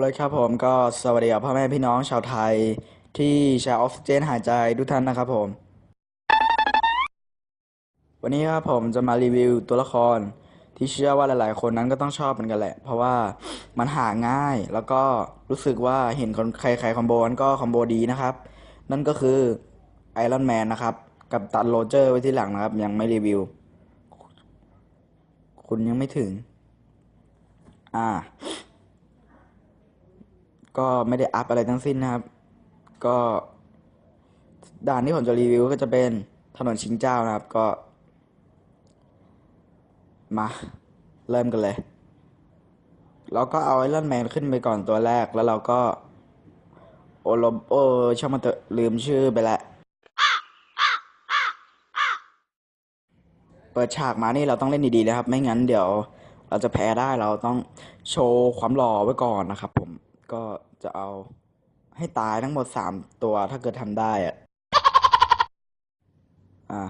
เลยครับผมก็สวัสดีครับพ่อแม่พี่น้องชาวไทยที่ใช้ออกซิเจนหายใจทุกท่านนะครับผม วันนี้ครับผมจะมารีวิวตัวละครที่เชื่อว่าหลาย ๆ คนนั้นก็ต้องชอบเหมือนกันแหละ เพราะว่ามันหาง่ายแล้วก็รู้สึกว่าเห็นคนใครๆคอมโบนั้นก็คอมโบดีนะครับ นั่นก็คือไอรอนแมนนะครับ กับตันโรเจอร์ไว้ที่หลังนะครับ ยังไม่รีวิว คุณยังไม่ถึง อ่า ก็ไม่ได้อัพอะไรทั้งสิ้นนะครับ ก็ด่านที่ผมจะรีวิวก็จะเป็นถนนชิงเจ้านะครับก็ มา เริ่มกันเลย เราก็เอาไอรอนแมนขึ้นไปก่อนตัวแรกแล้วเราก็ โอโลโอช่างมันเถอะลืมชื่อไปแล้วเปิดฉากมานี่เราต้องเล่นดีๆนะครับ ไม่งั้นเดี๋ยวเราจะแพ้ได้เราต้องโชว์ความหล่อไว้ก่อนนะครับผม ก็จะเอาให้ตายทั้งหมดสามตัวถ้าเกิดทำได้อะอะ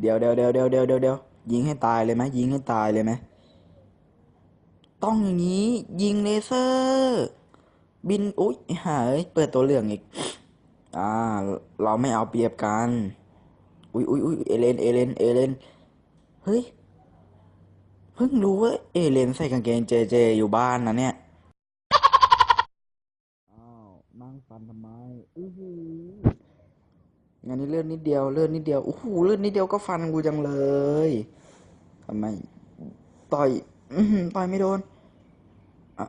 เดี๋ยวเดี๋ยวเดี๋ยวเดี๋ยวเดี๋ยวเดี๋ยวเดี๋ยวยิงให้ตายเลยไหมยิงให้ตายเลยไหมต้องอย่างนี้ ยิงเลเซอร์ บินอุ๊ยหายเปิดตัวเหลืองอีก อ่า เราไม่เอาเปรียบกัน อุ๊ยอุ๊ยอุ๊ยเอเลนเอเลนเอเลนเฮ้ยเพิ่งรู้ว่าเอเลนใส่กางเกงเจเจอยู่บ้านนะเนี่ย นั่งฟันทำไมอื้อหืองานนี้เลื่อนนิดเดียวเลื่อนนิดเดียวโอ้โหเลื่อนนิดเดียวก็ฟันกูจังเลยทำไม ต่อยอือหือต่อยไม่โดนอะ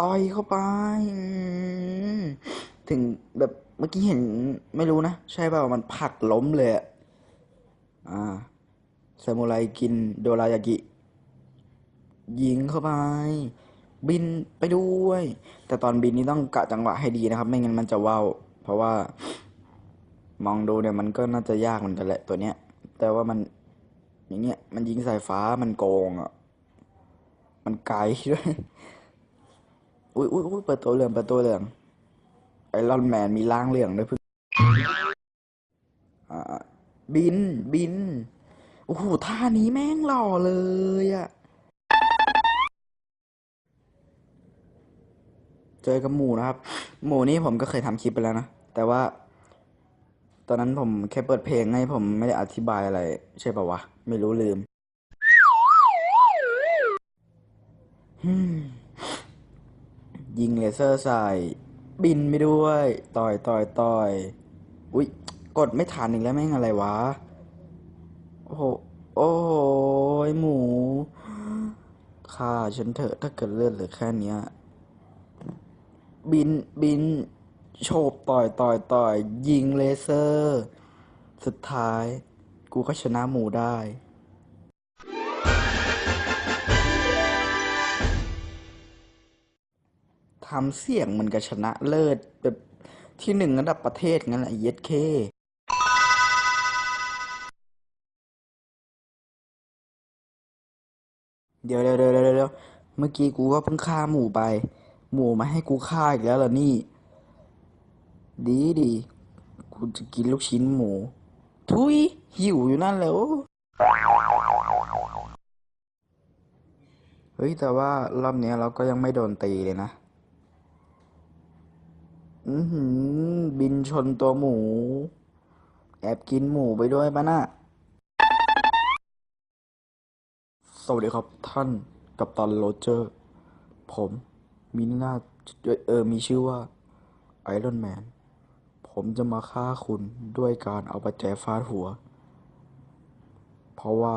ต่อยเข้าไป ถึงแบบเมื่อกี้เห็นไม่รู้นะ ใช่เปล่ามันผลักล้มเลยอะอ่าซามูไรกินโดรายากิ ยิงเข้าไป บินไปด้วย แต่ตอนบินนี่ต้องกะจังหวะให้ดีนะครับ ไม่งั้นมันจะว่าวเพราะว่า มองดูเนี่ยมันก็น่าจะยากเหมือนกันแหละตัวเนี้ย แต่ว่ามันอย่างเงี้ยมันยิงสายฟ้ามันโกงอะ มันไกลด้วยอุ้ยอุ้ยอุ้ยเปิดตัวเหลืองเปิดตัวเหลืองไอรอนแมนมีร่างเหลืองด้วยเพิ่งอ่าบินบินโอ้โหท่านี้แม่งหล่อเลยอะ เจอกับหมูนะครับ หมูนี่ผมก็เคยทำคลิปไปแล้วนะ แต่ว่า ตอนนั้นผมแค่เปิดเพลงให้ผมไม่ได้อธิบายอะไร ใช่ป่าวะ ไม่รู้ลืมฮึมยิงเลเซอร์ใส่ บินไปด้วย ต่อยต่อยต่อย อุ๊ย กดไม่ทันอีกแล้วแม่งอะไรวะ โอ้โห โอ้โห หมูฆ่าฉันเถอะถ้าเกิดเลือดเหลือแค่เนี้ย บินบินโฉบต่อยต่อยต่อยยิงเลเซอร์ สุดท้าย กูก็ชนะหมูได้ ทำเสียงเหมันกับชนะเลิศแบบที่หนึ่งระดับประเทศงั้นแหละเย็ดเคเดี๋ยวเดี๋ยวเดี๋ยวเดี๋ยวเดี๋ยวเมื่อกี้กูก็เพิ่งฆ่าหมูไป หมูมาให้กูฆ่าอีกแล้วเหรอนี่ ดีดีกูจะกินลูกชิ้นหมู ทุยหิวอยู่นั่นและโอ้เฮ้ย แต่ว่ารอบนี้เราก็ยังไม่โดนตีเลยนะ อือหือ บินชนตัวหมู แอบกินหมูไปด้วยปะน่ะสวัสดีครับท่านกัปตันโรเจอร์ ผม มีหน้าเออมีชื่อว่าไอรอนแมน ผมจะมาฆ่าคุณด้วยการเอาประแจฟาดหัว เพราะว่า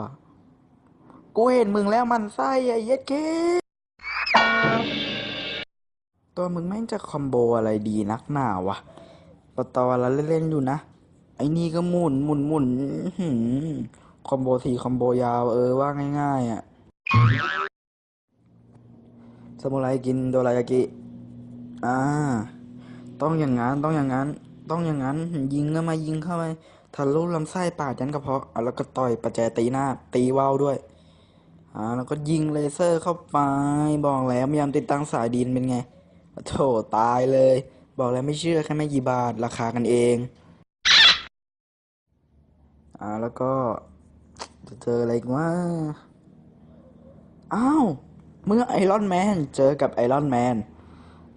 กูเห็นมึงแล้วมันไส้ไอ้เย็ดเคตัวมึงแม่งจะคอมโบอะไรดีนักหนาวะตอตอละเล่นๆอยู่นะ ไอ้นี่ก็หมุนหมุนหมุนคอมโบสี่คอมโบยาวเออว่าง่ายๆอะ สมุไรกินโดรายากิ อ่า ต้องอย่างนั้น ต้องอย่างนั้น ต้องอย่างนั้น ยิงเข้ามายิงเข้าไปทะลุลำไส้ปากยันกระเพาะแล้วก็ต่อยประแจตีหน้า ตีว่าวด้วย อ่า แล้วก็ยิงเลเซอร์เข้าไป บอกแล้วพยายามติดตั้งสายดินเป็นไง โถตายเลย บอกแล้วไม่เชื่อแค่ไม่กี่บาทราคากันเอง อ่า แล้วก็จะเจออะไรอีกว่าอ้าว เมื่อไอรอนแมนเจอกับไอรอนแมน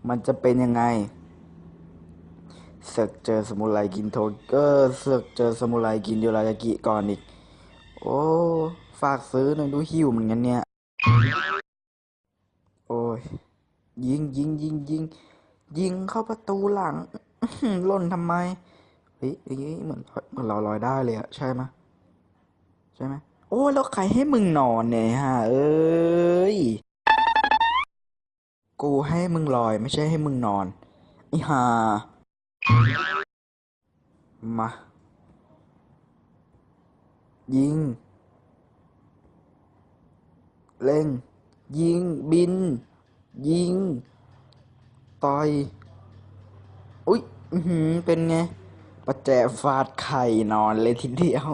มันจะเป็นยังไงเสกเจอสมุไรกินโทเกอร์เสกเจอสมุไรกินโยรายากิก่อนอีก โอ้ ฝากซื้อหน่อยดูหิวเหมือนกันเนี่ย โอ้ย ยิงยิงยิงยิงยิงเข้าประตูหลังล่นทำไมเฮ้ยเฮ้ยเหมือนเหมือนเราลอยได้เลยอะใช่ไหมใช่ไหมโอ้แล้วใครให้มึงนอนเนี่ยฮะ เอ้ย กูให้มึงลอยไม่ใช่ให้มึงนอนอ้ห่ามา ยิง เล่ง ยิง บิน ยิง ต่อย อุ๊ยหือเป็นไง ประแจฟาดไข่นอนเลยทีเดียว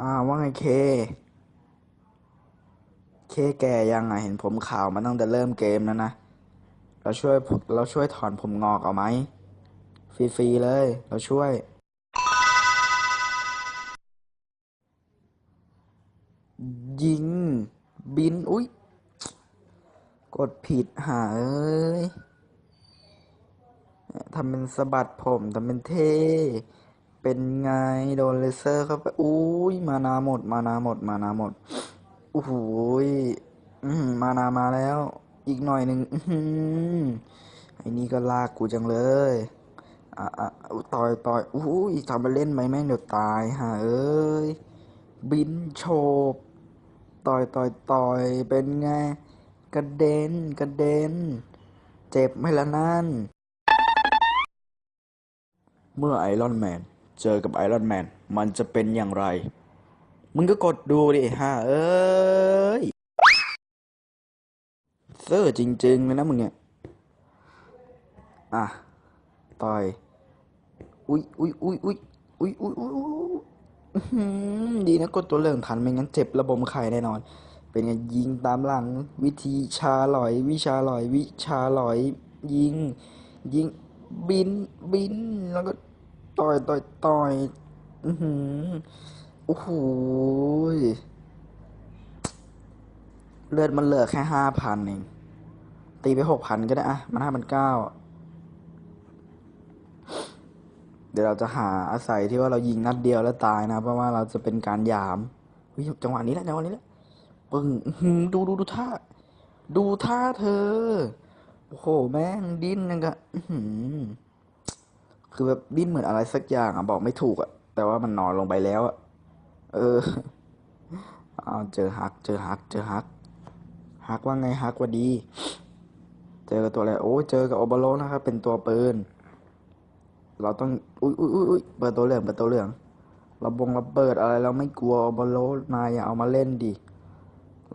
อ่าว่าไงเค เคแกยังอะเห็นผมขาวมาตั้งแต่เริ่มเกมแล้วนะ เราช่วยเราช่วยถอนผมงอกเอาไหมฟรีๆเลย เราช่วย ยิง บิน อุ๊ย กดผิดหาเอ้ยทำเป็นสะบัดผมทำเป็นเท่ เป็นไง โดนเลเซอร์เข้าไป อุ้ย มานาหมด มานาหมด มานาหมด โอ้โหยอื้อหือมานามาแล้ว อีกหน่อยหนึ่งไอ้นี่ก็ลากกูจังเลยอะอะอุ๊ยต่อยต่อยอุ้ยทำมาเล่นไหมแม่งเดี๋ยวตายฮะเอ้ย บินโฉบต่อยต่อยต่อยเป็นไง กระเด็นกระเด็น เจ็บไหมละนั่น เมื่อไอรอนแมน เจอกับไอรอนแมน มันจะเป็นอย่างไร มึงก็กดดูดิฮะเอ้ยเซอร์จริงๆเลยนะมึงเนี่ย อะต่อย อุ้ยอุ้ยอุ้ยอุ้ยอุ้ยอุ้ยอุ้ยดีนะกดตัวเรื่องทันไม่งั้นเจ็บระบบไข่แน่นอน เป็นไงยิงตามหลัง วิธีชาลอย วิชาลอย วิชาลอย ยิง ยิงบินบินแล้วก็ต่อยต่อยต่อย อือหือ โอ้โหเลือดมันเหลือแค่ห้าพันเอง ตีไปหกพันก็ได้อะมันห้าพันเก้าเดี๋ยวเราจะหาอาศัยที่ว่าเรายิงนัดเดียวแล้วตายนะ เพราะว่าเราจะเป็นการยามเฮ้ยจังหวะนี้แหละจังหวะนี้แหละปึ้งดูดูดูท่า ดูท่าเธอ โอ้โห แม่งดิ้นยังกะคือแบบดิ้นเหมือนอะไรสักอย่างอะบอกไม่ถูกอะ แต่ว่ามันนอนลงไปแล้วอะ เอออ้าเจอฮัก เจอฮัก เจอฮัก ฮักว่าไงฮักว่าดี เจอกับตัวอะไร โอ้ เจอกับโอเบโรนะครับ เป็นตัวปืน เราต้อง อุ้ยอุ้ยอุ้ยเปิดตัวเหลือง เปิดตัวเหลืองเราบงระเบิดอะไรเราไม่กลัวโอเบโรนายอย่าเอามาเล่นดิ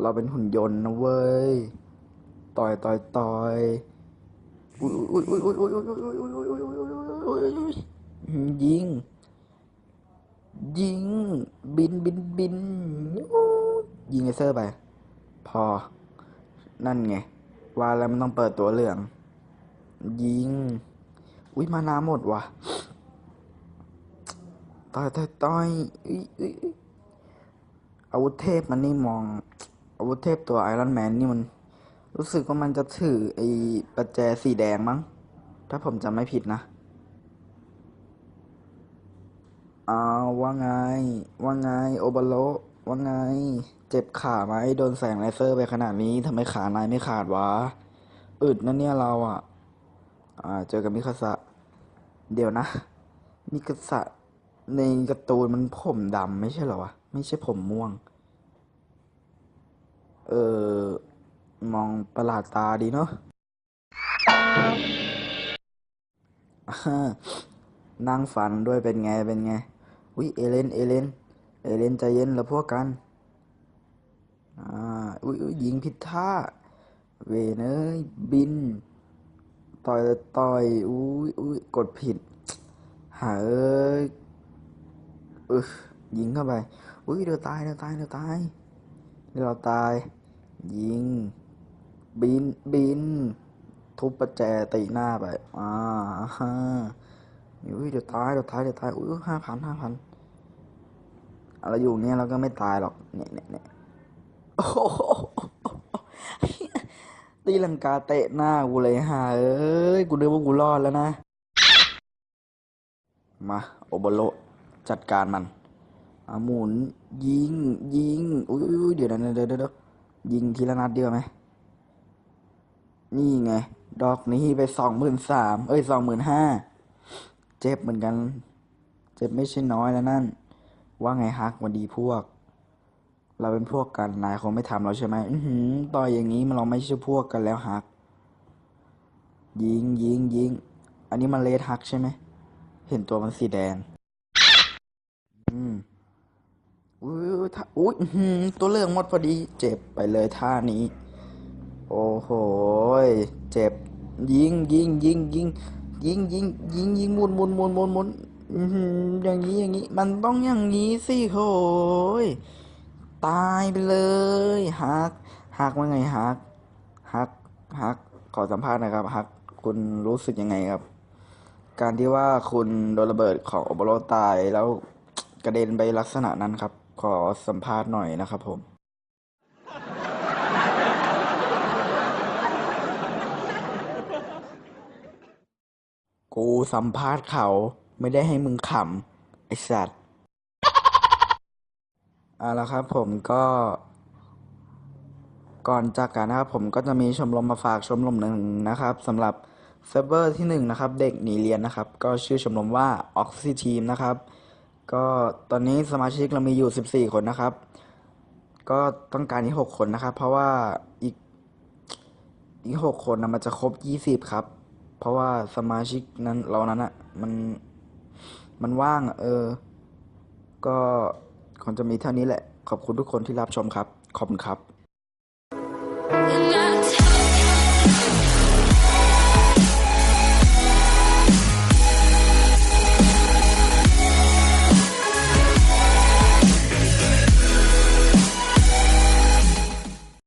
เราเป็นหุ่นยนต์นะเว้ย ต่อยต่อยต่อยอุ้ยอุ้ยอุ้ยอุ้ยอุ้ยอุ้ยอุ้ยอุ้ยอุ้ยอุ้ยอุ้ยอุ้ยอุ้ยอุ้ยยิง ยิง บินบินบินยิงไอเซอร์ไป พอ นั่นไง ว่าแล้วมันต้องเปิดตัวเหลือง ยิง อุ้ยมานาหมดว่ะต่อยต่อยต่อยอุ้ยอุ้ยอุ้ยอาวุธเทพมันนี่มอง อาวุธเทพตัวไอรอนแมนนี่มัน รู้สึกว่ามันจะถือไอ้ประแจสีแดงมั้ง ถ้าผมจำไม่ผิดนะ อ้าวว่าไง ว่าไง โอเบโรว่าไง เจ็บขาไหมโดนแสงเลเซอร์ไปขนาดนี้ทำไมขานายไม่ขาดวะอึดนะเนี่ยเราอะ อ่า เจอกับมิคาสะ เดี๋ยวนะ มิคาสะในการ์ตูนมันผมดำไม่ใช่เหรอวะ ไม่ใช่ผมม่วง เออ มองประหลาดตาดีเนาะนั่งฝันด้วยเป็นไงเป็นไง อุ้ยเอเลนเอเลนเอเลนใจเย็นแล้วพวกกันอ่าอุ้ยอุ้ยยิงผิดท่าเวนเอ้ยบิน ต่อยต่อยอุ้ยอุ้ยกดผิดหาเอ้ยเออยิงเข้าไปอุ้ยเดี๋ยวตายเดี๋ยวตายเดี๋ยวตายเดี๋ยวเราตาย ยิง บินบิน ทุบประแจตีหน้าไปอ่าฮะอุ้ยเดี๋ยวตายเดี๋ยวตายเดี๋ยวตายอุ้ยห้าพันห้าพัน เราอยู่เนี้ยเราก็ไม่ตายหรอก เนี่ยเนี่ยเนี่ยโอ้โหตีลังกาเตะหน้ากูเลยฮะเอ้ย กูนึกว่ากูรอดแล้วนะ มาโอโบโลจัดการมันอาหมุน ยิง ยิง อุ้ยอุ้ยเดี๋ยวนะเดี๋ยวเดี๋ยวเดี๋ยวยิงทีละนัดเดียวไหม นี่ไง ดอกนี้ไปสองหมื่นสามเอ้ยสองหมื่นห้า เจ็บเหมือนกัน เจ็บไม่ใช่น้อยแล้วนั่น ว่าไงฮักวันดีพวก เราเป็นพวกกันนายคงไม่ทำเราใช่ไหมอือหือต่อยอย่างนี้มันเราไม่ใช่พวกกันแล้วฮัก ยิงยิงยิงอันนี้มันเลดฮักใช่ไหมเห็นตัวมันสีแดง อืมอุ้ยท่าอุ้ยอื้อหือตัวเรื่องหมดพอดี เจ็บไปเลยท่านี้ โอ้โหเจ็บ ยิงยิงยิงยิงยิงยิงยิงยิงมุนมุนมุนมุนมุน อือหืออย่างนี้อย่างนี้ มันต้องอย่างนี้สิโหยตายไปเลยฮักฮักว่าไงฮักฮักฮักขอสัมภาษณ์นะครับฮักคุณรู้สึกยังไงครับ การที่ว่าคุณโดนระเบิดของโอโบโรตายแล้วกระเด็นไปลักษณะนั้นครับ ขอสัมภาษณ์หน่อยนะครับผมกูสัมภาษณ์เขา ไม่ได้ให้มึงขำไอสัตว์เอาละครับผมก็ก่อนจากกันนะครับผมก็จะมีชมรมมาฝากชมรมหนึ่งนะครับสำหรับเซิร์ฟเวอร์ที่หนึ่งนะครับเด็กหนีเรียนนะครับ ก็ชื่อชมรมว่า Oxy Team นะครับ ก็ตอนนี้สมาชิกเรามีอยู่ 14 คนนะครับ ก็ต้องการอีก 6 คนนะครับ เพราะว่าอีกอีกหกคนนะมันจะครบยี่สิบครับ เพราะว่าสมาชิกนั้นเรานั้นอะมัน มันว่างเออ ก็คงจะมีเท่านี้แหละ ขอบคุณทุกคนที่รับชมครับ ขอบคุณครับ